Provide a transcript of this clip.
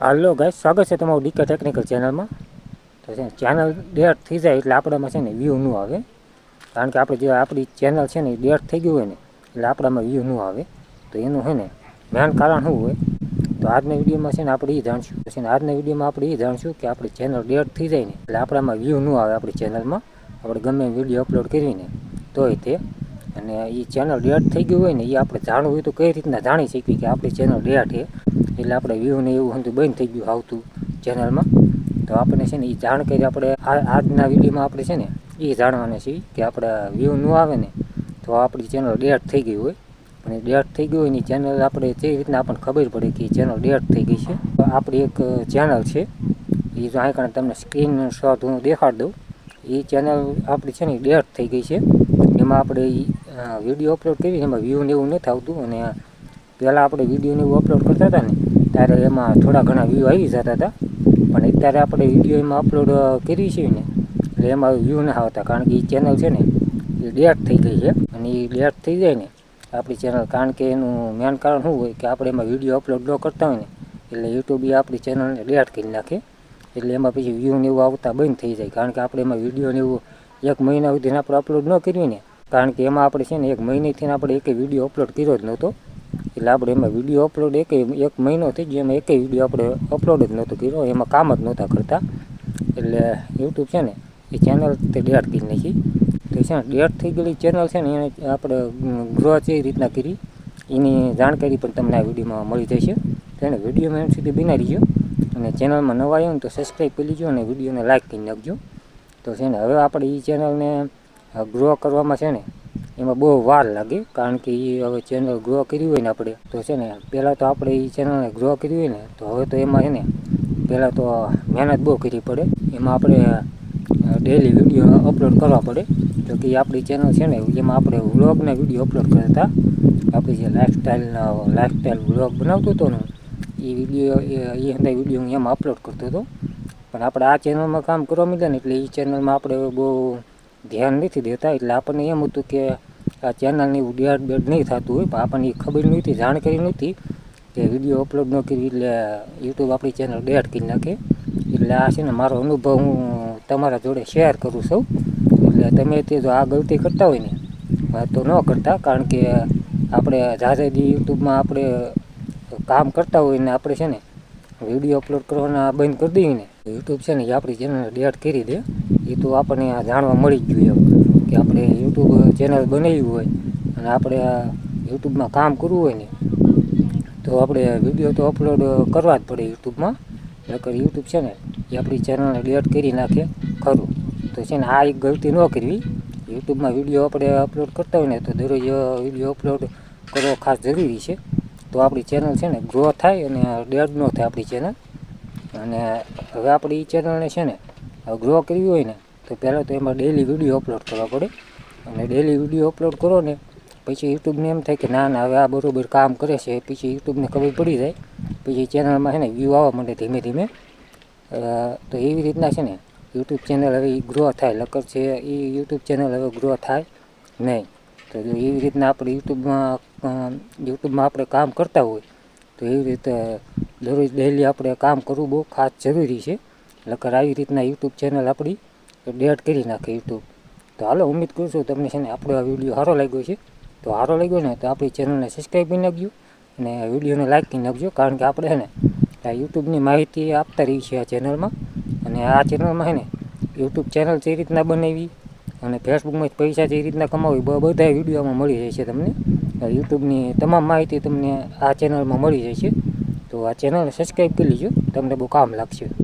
હાલો ગાય સ્વાગત છે તમારું ડીકે ટેકનિકલ ચેનલમાં તો છે ચેનલ ડેટ થઈ જાય એટલે આપણામાં છે ને વ્યૂ ન આવે. કારણ કે આપણે જે આપણી ચેનલ છે ને એ ડેટ થઈ ગયું હોય ને, એટલે આપણામાં વ્યૂ ન આવે. તો એનું છે ને મેન કારણ શું હોય? તો આજના વિડીયોમાં છે ને આપણે એ જાણશું. છે ને, આજના વિડીયોમાં આપણે એ જાણશું કે આપણી ચેનલ ડેટ થઈ જાય ને, એટલે આપણામાં વ્યૂ ન આવે આપણી ચેનલમાં આપણે ગમે વીડિયો અપલોડ કરીને, તોય તે અને એ ચેનલ ડેટ થઈ ગયું હોય ને એ આપણે જાણવું હોય તો કઈ રીતના જાણી શકીએ કે આપણી ચેનલ ડેટ છે. એટલે આપણે વ્યૂ ને એવું બધું બંધ થઈ ગયું આવતું ચેનલમાં તો આપણે છે ને એ જાણ કરી આપણે આજના વિડીયોમાં આપણે છે ને એ જાણવાના છીએ કે આપણે વ્યૂ ન આવે ને, તો આપણી ચેનલ ડેટ થઈ ગઈ હોય. અને ડેટ થઈ ગઈ હોય ને ચેનલ આપણે જે રીતના આપણને ખબર પડે કે ચેનલ ડેટ થઈ ગઈ છે. આપણી એક ચેનલ છે. એ જો અહીં તમને સ્ક્રીન શોટ હું દેખાડી દઉં. એ ચેનલ આપણી છે ને ડેટ થઈ ગઈ છે. એમાં આપણે વીડિયો અપલોડ કરી, એમાં વ્યૂ ને એવું નથી આવતું. અને પહેલાં આપણે વિડીયોને એવું અપલોડ કરતા હતા ને, ત્યારે એમાં થોડા ઘણા વ્યૂ આવી જતા હતા. પણ અત્યારે આપણે વીડિયો એમાં અપલોડ કરી છે ને, એટલે એમાં વ્યૂ ના આવતા. કારણ કે એ ચેનલ છે ને, એ ડેટ થઈ ગઈ છે. અને એ ડેટ થઈ જાય ને, આપણી ચેનલ કારણ કે એનું મેન કારણ શું હોય કે આપણે એમાં વીડિયો અપલોડ ન કરતા હોય ને, એટલે યુટ્યુબ આપણી ચેનલને ડેટ કરી નાખે. એટલે એમાં પછી વ્યૂ ને એવું આવતા બંધ થઈ જાય. કારણ કે આપણે એમાં વીડિયો ને એવું એક મહિના સુધી આપણે અપલોડ ન કર્યું ને કારણ કે એમાં આપણે છે ને એક મહિનેથી આપણે એકે વીડિયો અપલોડ કર્યો જ નહોતો. એટલે આપણે એમાં વીડિયો અપલોડ એક એક મહિનો થઈ ગયો, એમાં એકેય વીડિયો આપણે અપલોડ જ નહોતો કર્યો, એમાં કામ જ નહોતા કરતા. એટલે યુટ્યુબ છે ને એ ચેનલ તે ડેટ કરી નાખી. તો છે ને ડેટ થઈ ગયેલી ચેનલ છે ને એને આપણે ગ્રોથ એ રીતના કરી. એની જાણકારી પણ તમને આ વિડીયોમાં મળી જશે. તો એને વિડીયોમાં એમ સુધી બિના રહીજો. અને ચેનલમાં નવા આવ્યો ને તો સબસ્ક્રાઈબ કરી લીજો અને વિડીયોને લાઇક કરી નાખજો. તો છે ને હવે આપણે એ ચેનલને ગ્રો કરવામાં છે ને, એમાં બહુ વાર લાગે, કારણ કે એ હવે ચેનલ ગ્રો કર્યું હોય ને આપણે, તો છે ને, પહેલાં તો આપણે એ ચેનલને ગ્રો કર્યું હોય ને, તો હવે તો એમાં છે ને, પહેલાં તો મહેનત બહુ કરવી પડે. એમાં આપણે ડેલી વીડિયો અપલોડ કરવા પડે. તો કે એ આપણી ચેનલ છે ને, એમાં આપણે વ્લોગના વીડિયો અપલોડ કરતા હતા. આપણી જે લાઈફસ્ટાઈલના લાઈફસ્ટાઈલ વ્લોગ બનાવતો હતો ને એ વીડિયો એ અંદર વીડિયો હું એમાં અપલોડ કરતો હતો. પણ આપણે આ ચેનલમાં કામ કરવા માંડ્યા ને, એટલે એ ચેનલમાં આપણે બહુ ધ્યાન નથી દેતા. એટલે આપણને એમ હતું કે આ ચેનલની ડેટ બેડ નહીં થતું હોય. પણ આપણને એ ખબર નહોતી, જાણકારી નહોતી કે વીડિયો અપલોડ ન કરી એટલે યુટ્યુબ આપણી ચેનલ ડેડ કરી નાખે. એટલે આ છે ને મારો અનુભવ હું તમારા જોડે શેર કરું છું. એટલે તમે તે જો આ ગલતી કરતા હોય ને તો ન કરતા. કારણ કે આપણે જાજેદી યુટ્યુબમાં આપણે કામ કરતા હોય ને આપણે છે ને વીડિયો અપલોડ કરવાના બંધ કરી દઈએ ને યુટ્યુબ છે ને એ આપણી ચેનલ ડેટ કરી દે. એ તો આપણને જાણવા મળી જ એમ. કે આપણે યુટ્યુબ ચેનલ બનાવ્યું હોય અને આપણે યુટ્યુબમાં કામ કરવું હોય ને, તો આપણે વીડિયો તો અપલોડ કરવા જ પડે યુટ્યુબમાં નકર યુટ્યુબ છે ને એ આપણી ચેનલને ડેટ કરી નાખે ખરું. તો છે ને આ એક ગલતી ન કરવી. યુટ્યુબમાં વીડિયો આપણે અપલોડ કરતા હોય ને, તો દરરોજ વીડિયો અપલોડ કરવો ખાસ જરૂરી છે. તો આપણી ચેનલ છે ને ગ્રો થાય અને ડેડ ન થાય આપણી ચેનલ અને હવે આપણે એ ચેનલને છે ને ગ્રો કરવી હોય ને, તો પહેલાં તો એમાં ડેલી વીડિયો અપલોડ કરવા પડે. અને ડેલી વીડિયો અપલોડ કરો ને, પછી યુટ્યુબને એમ થાય કે ના ના, હવે આ બરાબર કામ કરે છે, પછી યુટ્યુબને ખબર પડી જાય, પછી ચેનલમાં છે ને વ્યૂ આવવા માંડે ધીમે ધીમે. તો એવી રીતના છે ને યુટ્યુબ ચેનલ હવે ગ્રો થાય લકર છે એ યુટ્યુબ ચેનલ હવે ગ્રો થાય નહીં. તો જો એવી રીતના આપણે યુટ્યુબમાં યુટ્યુબમાં આપણે કામ કરતા હોય, તો એવી રીતે દરરોજ ડેલી આપણે કામ કરવું બહુ ખાસ જરૂરી છે. લકર આવી રીતના યુટ્યુબ ચેનલ આપણી ડેટ કરી નાખે યુટ્યુબ તો હાલો ઉમ્મીદ કરું છું તમને છે ને આપણો આ વીડિયો સારો લાગ્યો છે. તો સારો લાગ્યો ને તો આપણી ચેનલને સબસ્ક્રાઈબ કરી નાખજો અને વિડીયોને લાઈક કરી નાખજો. કારણ કે આપણે છે ને આ યુટ્યુબની માહિતી આપતા રહી છે આ ચેનલમાં અને આ ચેનલમાં છે ને યુટ્યુબ ચેનલ જે રીતના બનાવી અને ફેસબુકમાં પૈસા જે રીતના કમાવી બધા વિડીયોમાં મળી જાય છે તમને. યુટ્યુબની તમામ માહિતી તમને આ ચેનલમાં મળી જાય છે. તો આ ચેનલને સબસ્ક્રાઈબ કરી લીજો. તમને બહુ કામ લાગશે.